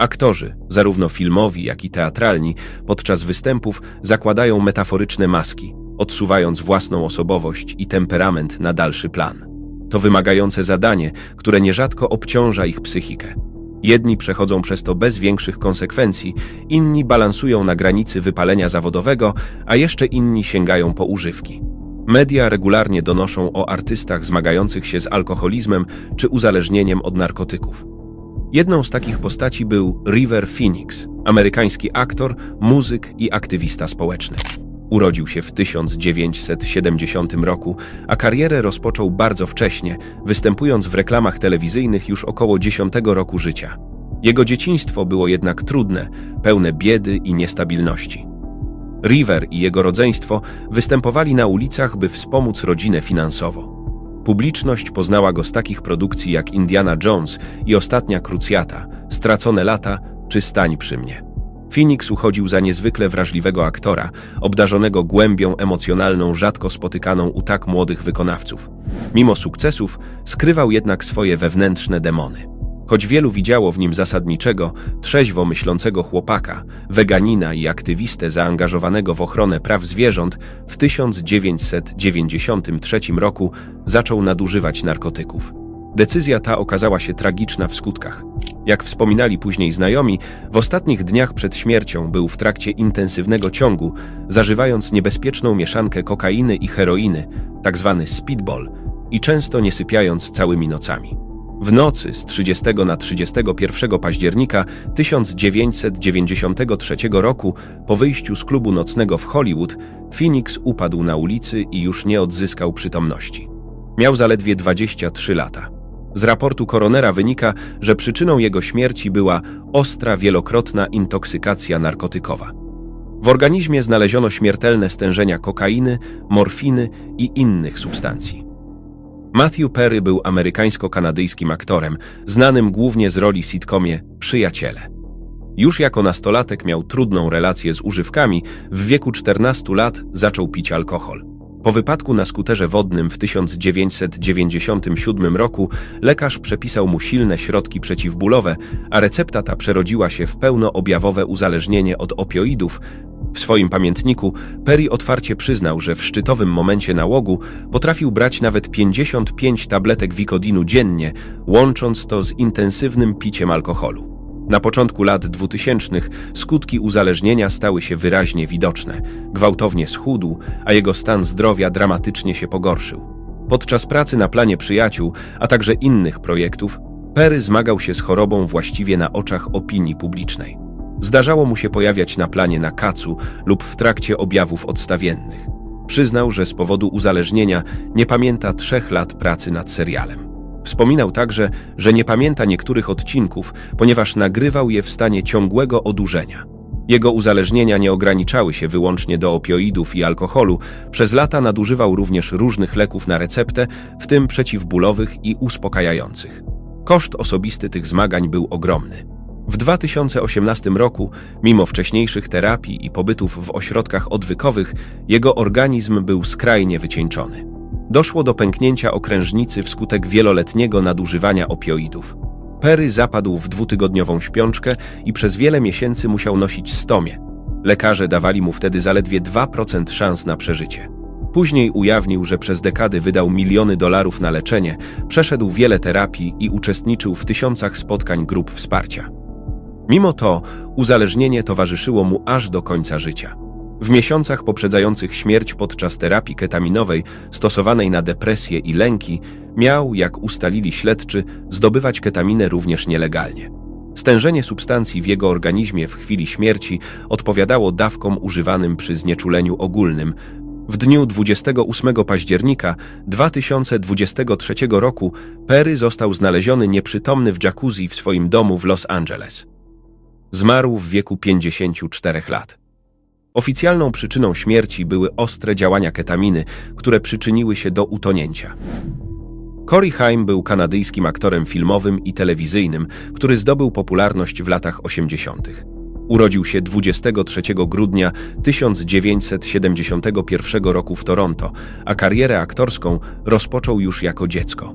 Aktorzy, zarówno filmowi, jak i teatralni, podczas występów zakładają metaforyczne maski, odsuwając własną osobowość i temperament na dalszy plan. To wymagające zadanie, które nierzadko obciąża ich psychikę. Jedni przechodzą przez to bez większych konsekwencji, inni balansują na granicy wypalenia zawodowego, a jeszcze inni sięgają po używki. Media regularnie donoszą o artystach zmagających się z alkoholizmem czy uzależnieniem od narkotyków. Jedną z takich postaci był River Phoenix, amerykański aktor, muzyk i aktywista społeczny. Urodził się w 1970 roku, a karierę rozpoczął bardzo wcześnie, występując w reklamach telewizyjnych już około 10 roku życia. Jego dzieciństwo było jednak trudne, pełne biedy i niestabilności. River i jego rodzeństwo występowali na ulicach, by wspomóc rodzinę finansowo. Publiczność poznała go z takich produkcji jak Indiana Jones i Ostatnia Krucjata, Stracone lata czy Stań przy mnie. Phoenix uchodził za niezwykle wrażliwego aktora, obdarzonego głębią emocjonalną rzadko spotykaną u tak młodych wykonawców. Mimo sukcesów skrywał jednak swoje wewnętrzne demony. Choć wielu widziało w nim zasadniczego, trzeźwo myślącego chłopaka, weganina i aktywistę zaangażowanego w ochronę praw zwierząt, w 1993 roku zaczął nadużywać narkotyków. Decyzja ta okazała się tragiczna w skutkach. Jak wspominali później znajomi, w ostatnich dniach przed śmiercią był w trakcie intensywnego ciągu, zażywając niebezpieczną mieszankę kokainy i heroiny, tzw. Tak speedball, i często nie sypiając całymi nocami. W nocy z 30 na 31 października 1993 roku, po wyjściu z klubu nocnego w Hollywood, Phoenix upadł na ulicy i już nie odzyskał przytomności. Miał zaledwie 23 lata. Z raportu koronera wynika, że przyczyną jego śmierci była ostra, wielokrotna intoksykacja narkotykowa. W organizmie znaleziono śmiertelne stężenia kokainy, morfiny i innych substancji. Matthew Perry był amerykańsko-kanadyjskim aktorem, znanym głównie z roli sitcomie Przyjaciele. Już jako nastolatek miał trudną relację z używkami, w wieku 14 lat zaczął pić alkohol. Po wypadku na skuterze wodnym w 1997 roku lekarz przepisał mu silne środki przeciwbólowe, a recepta ta przerodziła się w pełnoobjawowe uzależnienie od opioidów. W swoim pamiętniku Perry otwarcie przyznał, że w szczytowym momencie nałogu potrafił brać nawet 55 tabletek wikodinu dziennie, łącząc to z intensywnym piciem alkoholu. Na początku lat 2000 skutki uzależnienia stały się wyraźnie widoczne. Gwałtownie schudł, a jego stan zdrowia dramatycznie się pogorszył. Podczas pracy na planie przyjaciół, a także innych projektów, Perry zmagał się z chorobą właściwie na oczach opinii publicznej. Zdarzało mu się pojawiać na planie na kacu lub w trakcie objawów odstawiennych. Przyznał, że z powodu uzależnienia nie pamięta trzech lat pracy nad serialem. Wspominał także, że nie pamięta niektórych odcinków, ponieważ nagrywał je w stanie ciągłego odurzenia. Jego uzależnienia nie ograniczały się wyłącznie do opioidów i alkoholu, przez lata nadużywał również różnych leków na receptę, w tym przeciwbólowych i uspokajających. Koszt osobisty tych zmagań był ogromny. W 2018 roku, mimo wcześniejszych terapii i pobytów w ośrodkach odwykowych, jego organizm był skrajnie wycieńczony. Doszło do pęknięcia okrężnicy wskutek wieloletniego nadużywania opioidów. Perry zapadł w dwutygodniową śpiączkę i przez wiele miesięcy musiał nosić stomię. Lekarze dawali mu wtedy zaledwie 2% szans na przeżycie. Później ujawnił, że przez dekady wydał miliony dolarów na leczenie, przeszedł wiele terapii i uczestniczył w tysiącach spotkań grup wsparcia. Mimo to uzależnienie towarzyszyło mu aż do końca życia. W miesiącach poprzedzających śmierć podczas terapii ketaminowej stosowanej na depresję i lęki miał, jak ustalili śledczy, zdobywać ketaminę również nielegalnie. Stężenie substancji w jego organizmie w chwili śmierci odpowiadało dawkom używanym przy znieczuleniu ogólnym. W dniu 28 października 2023 roku Perry został znaleziony nieprzytomny w jacuzzi w swoim domu w Los Angeles. Zmarł w wieku 54 lat. Oficjalną przyczyną śmierci były ostre działania ketaminy, które przyczyniły się do utonięcia. Corey Haim był kanadyjskim aktorem filmowym i telewizyjnym, który zdobył popularność w latach 80. Urodził się 23 grudnia 1971 roku w Toronto, a karierę aktorską rozpoczął już jako dziecko.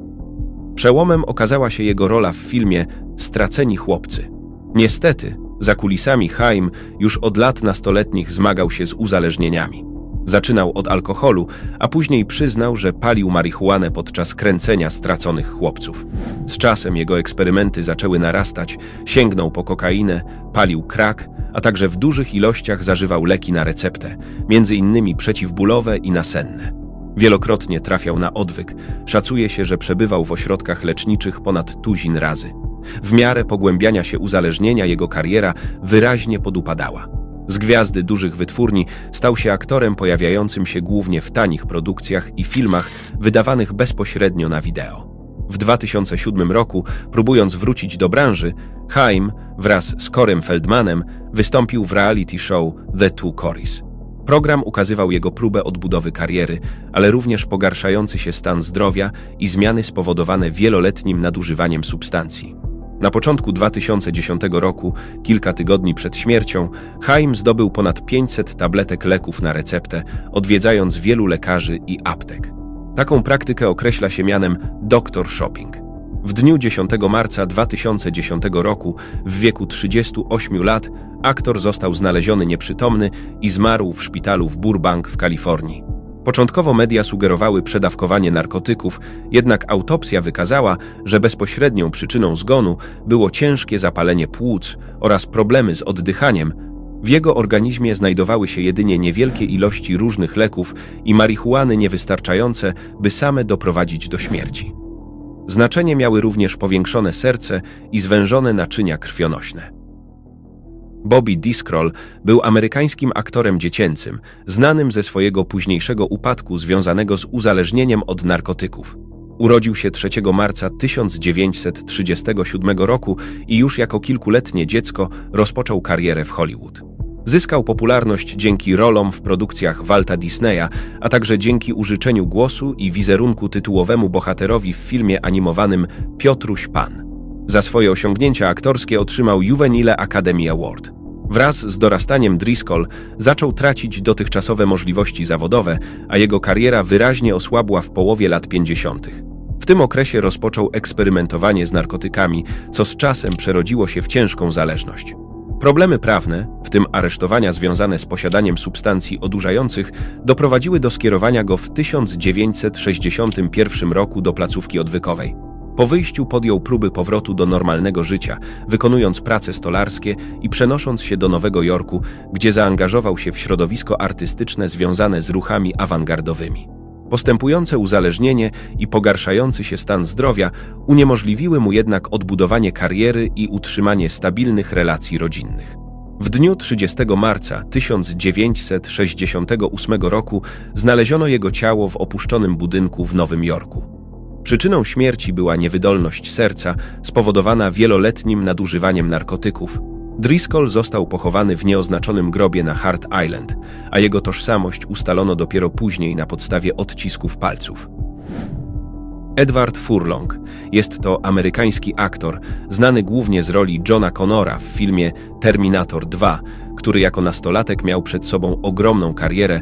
Przełomem okazała się jego rola w filmie Straceni chłopcy – Niestety, za kulisami Chaim już od lat nastoletnich zmagał się z uzależnieniami. Zaczynał od alkoholu, a później przyznał, że palił marihuanę podczas kręcenia straconych chłopców. Z czasem jego eksperymenty zaczęły narastać, sięgnął po kokainę, palił krak, a także w dużych ilościach zażywał leki na receptę, między innymi przeciwbólowe i nasenne. Wielokrotnie trafiał na odwyk. Szacuje się, że przebywał w ośrodkach leczniczych ponad tuzin razy. W miarę pogłębiania się uzależnienia jego kariera wyraźnie podupadała. Z gwiazdy dużych wytwórni stał się aktorem pojawiającym się głównie w tanich produkcjach i filmach wydawanych bezpośrednio na wideo. W 2007 roku, próbując wrócić do branży, Haim wraz z Corem Feldmanem wystąpił w reality show The Two Cories. Program ukazywał jego próbę odbudowy kariery, ale również pogarszający się stan zdrowia i zmiany spowodowane wieloletnim nadużywaniem substancji. Na początku 2010 roku, kilka tygodni przed śmiercią, Haim zdobył ponad 500 tabletek leków na receptę, odwiedzając wielu lekarzy i aptek. Taką praktykę określa się mianem doktor shopping. W dniu 10 marca 2010 roku, w wieku 38 lat, aktor został znaleziony nieprzytomny i zmarł w szpitalu w Burbank w Kalifornii. Początkowo media sugerowały przedawkowanie narkotyków, jednak autopsja wykazała, że bezpośrednią przyczyną zgonu było ciężkie zapalenie płuc oraz problemy z oddychaniem. W jego organizmie znajdowały się jedynie niewielkie ilości różnych leków i marihuany niewystarczające, by same doprowadzić do śmierci. Znaczenie miały również powiększone serce i zwężone naczynia krwionośne. Bobby Discroll był amerykańskim aktorem dziecięcym, znanym ze swojego późniejszego upadku związanego z uzależnieniem od narkotyków. Urodził się 3 marca 1937 roku i już jako kilkuletnie dziecko rozpoczął karierę w Hollywood. Zyskał popularność dzięki rolom w produkcjach Walta Disneya, a także dzięki użyczeniu głosu i wizerunku tytułowemu bohaterowi w filmie animowanym Piotruś Pan. Za swoje osiągnięcia aktorskie otrzymał Juvenile Academy Award. Wraz z dorastaniem Driscoll zaczął tracić dotychczasowe możliwości zawodowe, a jego kariera wyraźnie osłabła w połowie lat 50. W tym okresie rozpoczął eksperymentowanie z narkotykami, co z czasem przerodziło się w ciężką zależność. Problemy prawne, w tym aresztowania związane z posiadaniem substancji odurzających, doprowadziły do skierowania go w 1961 roku do placówki odwykowej. Po wyjściu podjął próby powrotu do normalnego życia, wykonując prace stolarskie i przenosząc się do Nowego Jorku, gdzie zaangażował się w środowisko artystyczne związane z ruchami awangardowymi. Postępujące uzależnienie i pogarszający się stan zdrowia uniemożliwiły mu jednak odbudowanie kariery i utrzymanie stabilnych relacji rodzinnych. W dniu 30 marca 1968 roku znaleziono jego ciało w opuszczonym budynku w Nowym Jorku. Przyczyną śmierci była niewydolność serca spowodowana wieloletnim nadużywaniem narkotyków. Driscoll został pochowany w nieoznaczonym grobie na Hart Island, a jego tożsamość ustalono dopiero później na podstawie odcisków palców. Edward Furlong jest to amerykański aktor, znany głównie z roli Johna Connora w filmie Terminator 2, który jako nastolatek miał przed sobą ogromną karierę,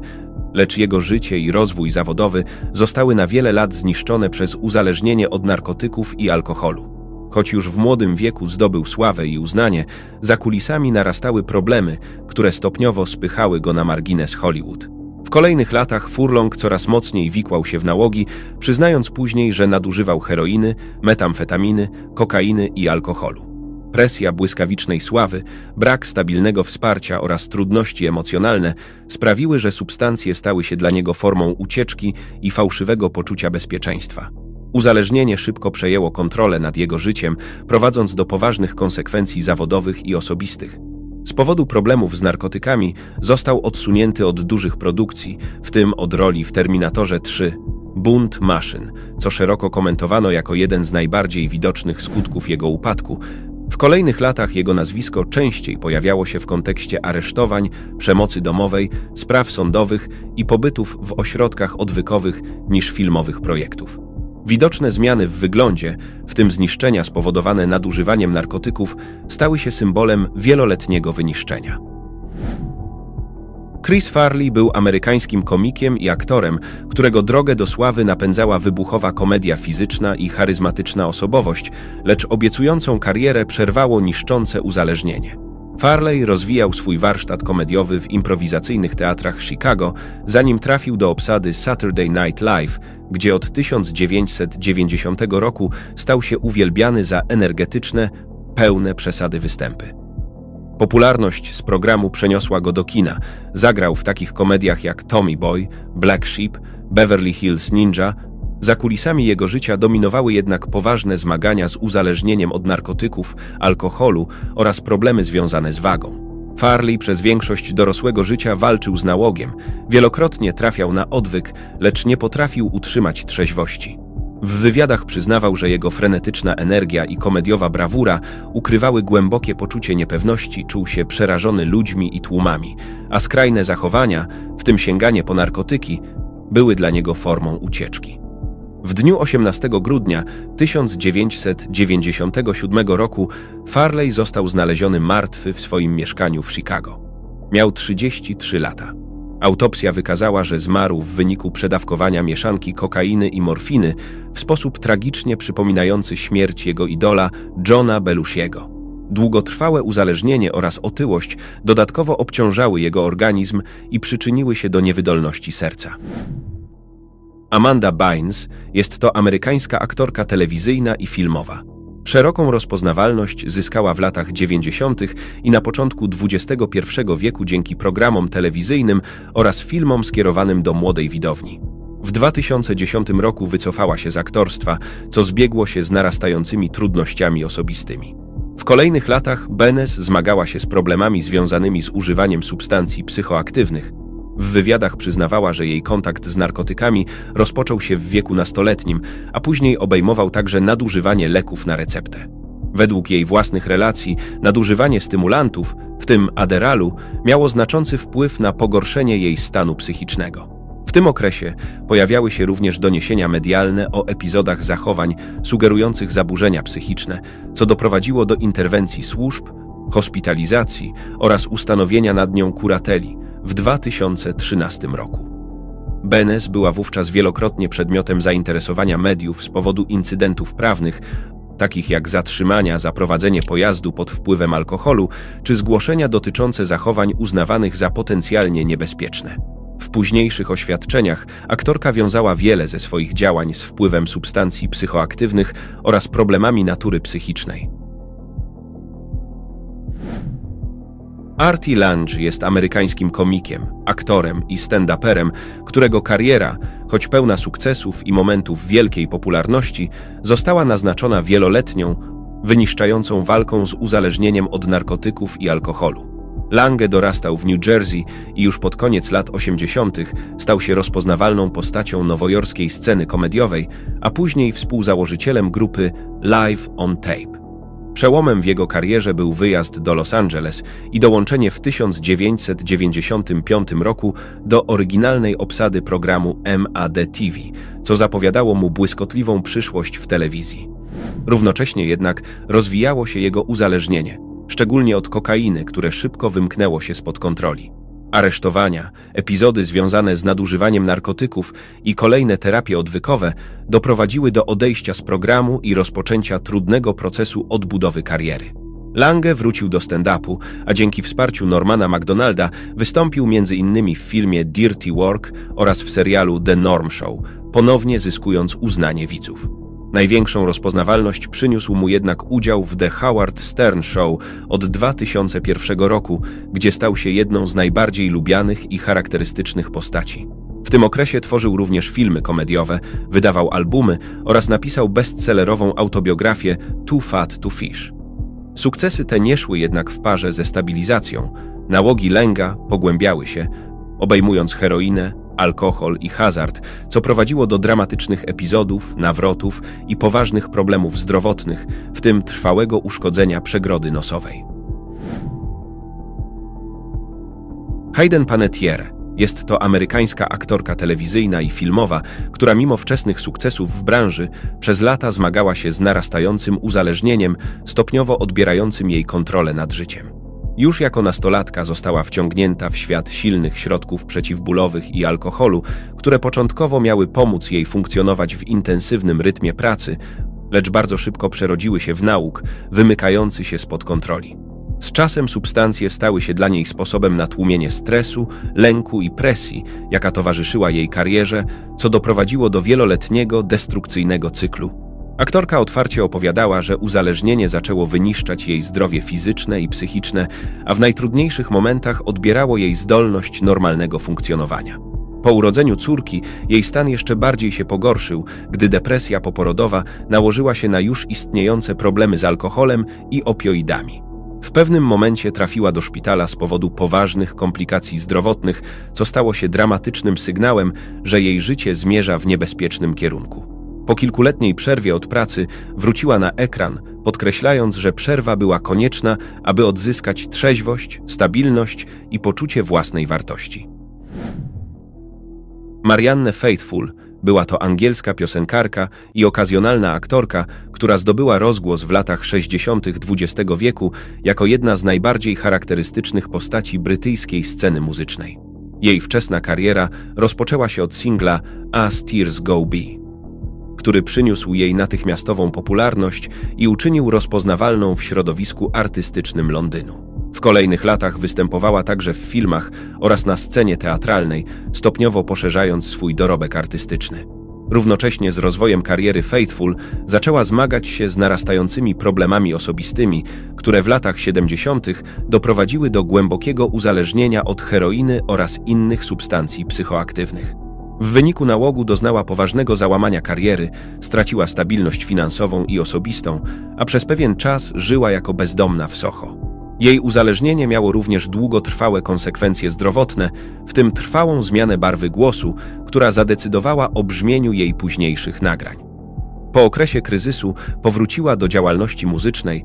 lecz jego życie i rozwój zawodowy zostały na wiele lat zniszczone przez uzależnienie od narkotyków i alkoholu. Choć już w młodym wieku zdobył sławę i uznanie, za kulisami narastały problemy, które stopniowo spychały go na margines Hollywood. W kolejnych latach Furlong coraz mocniej wikłał się w nałogi, przyznając później, że nadużywał heroiny, metamfetaminy, kokainy i alkoholu. Presja błyskawicznej sławy, brak stabilnego wsparcia oraz trudności emocjonalne sprawiły, że substancje stały się dla niego formą ucieczki i fałszywego poczucia bezpieczeństwa. Uzależnienie szybko przejęło kontrolę nad jego życiem, prowadząc do poważnych konsekwencji zawodowych i osobistych. Z powodu problemów z narkotykami został odsunięty od dużych produkcji, w tym od roli w Terminatorze 3, Bunt maszyn, co szeroko komentowano jako jeden z najbardziej widocznych skutków jego upadku, w kolejnych latach jego nazwisko częściej pojawiało się w kontekście aresztowań, przemocy domowej, spraw sądowych i pobytów w ośrodkach odwykowych niż filmowych projektów. Widoczne zmiany w wyglądzie, w tym zniszczenia spowodowane nadużywaniem narkotyków, stały się symbolem wieloletniego wyniszczenia. Chris Farley był amerykańskim komikiem i aktorem, którego drogę do sławy napędzała wybuchowa komedia fizyczna i charyzmatyczna osobowość, lecz obiecującą karierę przerwało niszczące uzależnienie. Farley rozwijał swój warsztat komediowy w improwizacyjnych teatrach Chicago, zanim trafił do obsady Saturday Night Live, gdzie od 1990 roku stał się uwielbiany za energetyczne, pełne przesady występy. Popularność z programu przeniosła go do kina. Zagrał w takich komediach jak Tommy Boy, Black Sheep, Beverly Hills Ninja. Za kulisami jego życia dominowały jednak poważne zmagania z uzależnieniem od narkotyków, alkoholu oraz problemy związane z wagą. Farley przez większość dorosłego życia walczył z nałogiem, wielokrotnie trafiał na odwyk, lecz nie potrafił utrzymać trzeźwości. W wywiadach przyznawał, że jego frenetyczna energia i komediowa brawura ukrywały głębokie poczucie niepewności, czuł się przerażony ludźmi i tłumami, a skrajne zachowania, w tym sięganie po narkotyki, były dla niego formą ucieczki. W dniu 18 grudnia 1997 roku Farley został znaleziony martwy w swoim mieszkaniu w Chicago. Miał 33 lata. Autopsja wykazała, że zmarł w wyniku przedawkowania mieszanki kokainy i morfiny w sposób tragicznie przypominający śmierć jego idola Johna Belushiego. Długotrwałe uzależnienie oraz otyłość dodatkowo obciążały jego organizm i przyczyniły się do niewydolności serca. Amanda Bynes jest to amerykańska aktorka telewizyjna i filmowa. Szeroką rozpoznawalność zyskała w latach 90. i na początku XXI wieku dzięki programom telewizyjnym oraz filmom skierowanym do młodej widowni. W 2010 roku wycofała się z aktorstwa, co zbiegło się z narastającymi trudnościami osobistymi. W kolejnych latach Benes zmagała się z problemami związanymi z używaniem substancji psychoaktywnych, w wywiadach przyznawała, że jej kontakt z narkotykami rozpoczął się w wieku nastoletnim, a później obejmował także nadużywanie leków na receptę. Według jej własnych relacji, nadużywanie stymulantów, w tym Aderalu, miało znaczący wpływ na pogorszenie jej stanu psychicznego. W tym okresie pojawiały się również doniesienia medialne o epizodach zachowań sugerujących zaburzenia psychiczne, co doprowadziło do interwencji służb, hospitalizacji oraz ustanowienia nad nią kurateli, w 2013 roku. Benes była wówczas wielokrotnie przedmiotem zainteresowania mediów z powodu incydentów prawnych, takich jak zatrzymania za prowadzenie pojazdu pod wpływem alkoholu czy zgłoszenia dotyczące zachowań uznawanych za potencjalnie niebezpieczne. W późniejszych oświadczeniach aktorka wiązała wiele ze swoich działań z wpływem substancji psychoaktywnych oraz problemami natury psychicznej. Artie Lange jest amerykańskim komikiem, aktorem i stand-uperem, którego kariera, choć pełna sukcesów i momentów wielkiej popularności, została naznaczona wieloletnią, wyniszczającą walką z uzależnieniem od narkotyków i alkoholu. Lange dorastał w New Jersey i już pod koniec lat 80. stał się rozpoznawalną postacią nowojorskiej sceny komediowej, a później współzałożycielem grupy Live on Tape. Przełomem w jego karierze był wyjazd do Los Angeles i dołączenie w 1995 roku do oryginalnej obsady programu MAD TV, co zapowiadało mu błyskotliwą przyszłość w telewizji. Równocześnie jednak rozwijało się jego uzależnienie, szczególnie od kokainy, które szybko wymknęło się spod kontroli. Aresztowania, epizody związane z nadużywaniem narkotyków i kolejne terapie odwykowe doprowadziły do odejścia z programu i rozpoczęcia trudnego procesu odbudowy kariery. Lange wrócił do stand-upu, a dzięki wsparciu Normana McDonalda wystąpił m.in. w filmie Dirty Work oraz w serialu The Norm Show, ponownie zyskując uznanie widzów. Największą rozpoznawalność przyniósł mu jednak udział w The Howard Stern Show od 2001 roku, gdzie stał się jedną z najbardziej lubianych i charakterystycznych postaci. W tym okresie tworzył również filmy komediowe, wydawał albumy oraz napisał bestsellerową autobiografię Too Fat to Fish. Sukcesy te nie szły jednak w parze ze stabilizacją. Nałogi lęga pogłębiały się, obejmując heroinę, alkohol i hazard, co prowadziło do dramatycznych epizodów, nawrotów i poważnych problemów zdrowotnych, w tym trwałego uszkodzenia przegrody nosowej. Hayden Panettiere jest to amerykańska aktorka telewizyjna i filmowa, która mimo wczesnych sukcesów w branży przez lata zmagała się z narastającym uzależnieniem, stopniowo odbierającym jej kontrolę nad życiem. Już jako nastolatka została wciągnięta w świat silnych środków przeciwbólowych i alkoholu, które początkowo miały pomóc jej funkcjonować w intensywnym rytmie pracy, lecz bardzo szybko przerodziły się w nauk, wymykający się spod kontroli. Z czasem substancje stały się dla niej sposobem na tłumienie stresu, lęku i presji, jaka towarzyszyła jej karierze, co doprowadziło do wieloletniego, destrukcyjnego cyklu. Aktorka otwarcie opowiadała, że uzależnienie zaczęło wyniszczać jej zdrowie fizyczne i psychiczne, a w najtrudniejszych momentach odbierało jej zdolność normalnego funkcjonowania. Po urodzeniu córki jej stan jeszcze bardziej się pogorszył, gdy depresja poporodowa nałożyła się na już istniejące problemy z alkoholem i opioidami. W pewnym momencie trafiła do szpitala z powodu poważnych komplikacji zdrowotnych, co stało się dramatycznym sygnałem, że jej życie zmierza w niebezpiecznym kierunku. Po kilkuletniej przerwie od pracy wróciła na ekran, podkreślając, że przerwa była konieczna, aby odzyskać trzeźwość, stabilność i poczucie własnej wartości. Marianne Faithfull była to angielska piosenkarka i okazjonalna aktorka, która zdobyła rozgłos w latach 60. XX wieku jako jedna z najbardziej charakterystycznych postaci brytyjskiej sceny muzycznej. Jej wczesna kariera rozpoczęła się od singla As Tears Go Be który przyniósł jej natychmiastową popularność i uczynił rozpoznawalną w środowisku artystycznym Londynu. W kolejnych latach występowała także w filmach oraz na scenie teatralnej, stopniowo poszerzając swój dorobek artystyczny. Równocześnie z rozwojem kariery Faithful zaczęła zmagać się z narastającymi problemami osobistymi, które w latach 70. doprowadziły do głębokiego uzależnienia od heroiny oraz innych substancji psychoaktywnych. W wyniku nałogu doznała poważnego załamania kariery, straciła stabilność finansową i osobistą, a przez pewien czas żyła jako bezdomna w Soho. Jej uzależnienie miało również długotrwałe konsekwencje zdrowotne, w tym trwałą zmianę barwy głosu, która zadecydowała o brzmieniu jej późniejszych nagrań. Po okresie kryzysu powróciła do działalności muzycznej,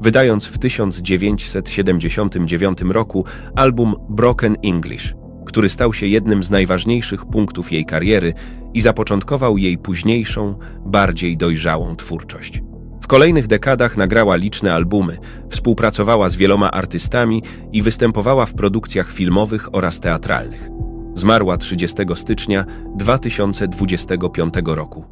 wydając w 1979 roku album Broken English – który stał się jednym z najważniejszych punktów jej kariery i zapoczątkował jej późniejszą, bardziej dojrzałą twórczość. W kolejnych dekadach nagrała liczne albumy, współpracowała z wieloma artystami i występowała w produkcjach filmowych oraz teatralnych. Zmarła 30 stycznia 2025 roku.